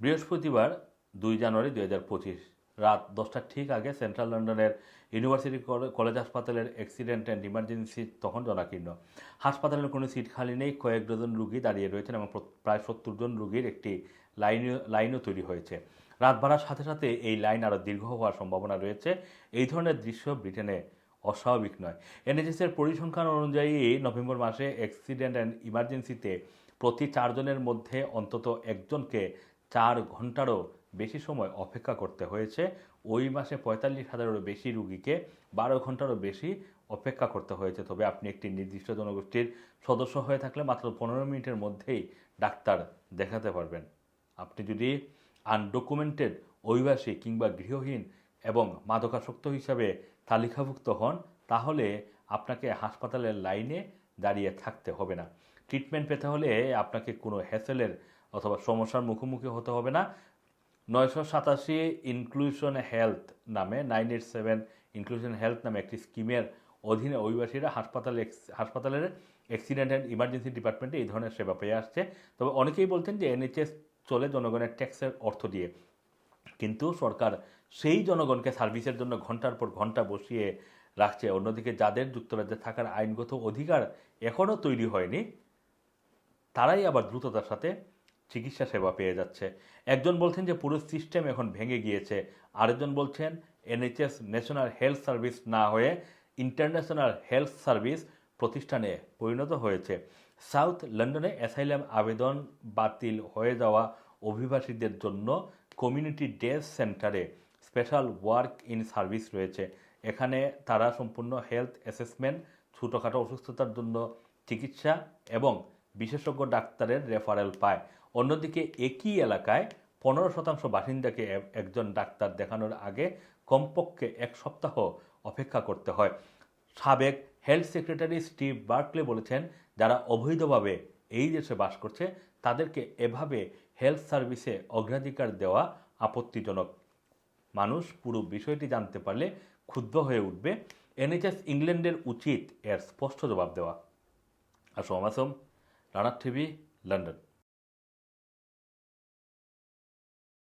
বৃহস্পতিবার দুই জানুয়ারি দুই হাজার পঁচিশ, রাত দশটার ঠিক আগে সেন্ট্রাল লন্ডনের ইউনিভার্সিটি কলে- কলেজ হাসপাতালের অ্যাক্সিডেন্ট অ্যান্ড ইমার্জেন্সি তখন জনাকীর্ণ। হাসপাতালের কোনো সিট খালি নেই, কয়েক ডজন রুগী দাঁড়িয়ে রয়েছেন এবং প্র- প্রায় সত্তর জন রুগীর একটি লাইনও লাইনও তৈরি হয়েছে। রাত বাড়ার সাথে সাথে এই লাইন আরও দীর্ঘ হওয়ার সম্ভাবনা রয়েছে। এই ধরনের দৃশ্য ব্রিটেনে অস্বাভাবিক নয়। এনএচএসের পরিসংখ্যান অনুযায়ী নভেম্বর মাসে অ্যাক্সিডেন্ট অ্যান্ড ইমার্জেন্সিতে প্রতি চারজনের মধ্যে অন্তত একজনকে চার ঘন্টারও বেশি সময় অপেক্ষা করতে হয়েছে। ওই মাসে পঁয়তাল্লিশ হাজারেরও বেশি রুগীকে বারো ঘন্টারও বেশি অপেক্ষা করতে হয়েছে। তবে আপনি একটি নির্দিষ্ট জনগোষ্ঠীর সদস্য হয়ে থাকলে মাত্র পনেরো মিনিটের মধ্যেই ডাক্তার দেখাতে পারবেন। আপনি যদি আনডকুমেন্টেড অভিবাসী কিংবা গৃহহীন এবং মাদকাসক্ত হিসাবে তালিকাভুক্ত হন, তাহলে আপনাকে হাসপাতালের লাইনে দাঁড়িয়ে থাকতে হবে না। ট্রিটমেন্ট পেতে হলে আপনাকে কোনো হ্যাসেলের অথবা সমস্যার মুখোমুখি হতে হবে না। নয়শো সাতাশি ইনক্লুশন হেলথ নামে nine eight seven inclusion health নামে একটি স্কিমের অধীনে অভিবাসীরা হাসপাতালে হাসপাতালের অ্যাক্সিডেন্ট অ্যান্ড ইমার্জেন্সি ডিপার্টমেন্টে এই ধরনের সেবা পেয়ে আসছে। তবে অনেকেই বলতেন যে এনএইচএস চলে জনগণের ট্যাক্সের অর্থ দিয়ে। কিন্তু সরকার সেই জনগণকে সার্ভিসের জন্য ঘণ্টার পর ঘণ্টা বসিয়ে রাখছে। অন্যদিকে যাদের যুক্তরাজ্যে থাকার আইনগত অধিকার এখনও তৈরি হয়নি তারাই আবার দ্রুততার সাথে চিকিৎসা সেবা পেয়ে যাচ্ছে। একজন বলছেন যে পুরো সিস্টেম এখন ভেঙে গিয়েছে। আরেকজন বলছেন, এনএইচএস ন্যাশনাল হেলথ সার্ভিস না হয়ে ইন্টারন্যাশনাল হেলথ সার্ভিস প্রতিষ্ঠানে পরিণত হয়েছে। সাউথ লন্ডনে অ্যাসাইলাম আবেদন বাতিল হয়ে যাওয়া অভিবাসীদের জন্য কমিউনিটি ডে সেন্টারে স্পেশাল ওয়ার্ক ইন সার্ভিস রয়েছে। এখানে তারা সম্পূর্ণ হেলথ অ্যাসেসমেন্ট, ছোটোখাটো অসুস্থতার জন্য চিকিৎসা এবং বিশেষজ্ঞ ডাক্তারের রেফারেল পায়। অন্যদিকে একই এলাকায় পনেরো শতাংশ বাসিন্দাকে একজন ডাক্তার দেখানোর আগে কমপক্ষে এক সপ্তাহ অপেক্ষা করতে হয়। সাবেক হেলথ সেক্রেটারি স্টিভ বার্কলে বলেছেন, যারা অবৈধভাবে এই দেশে বাস করছে, তাদেরকে এভাবে হেলথ সার্ভিসে অগ্রাধিকার দেওয়া আপত্তিজনক। মানুষ পুরো বিষয়টি জানতে পারলে ক্ষুব্ধ হয়ে উঠবে। এনএচএস ইংল্যান্ডের উচিত এর স্পষ্ট জবাব দেওয়া। Assam Assam Rana TV London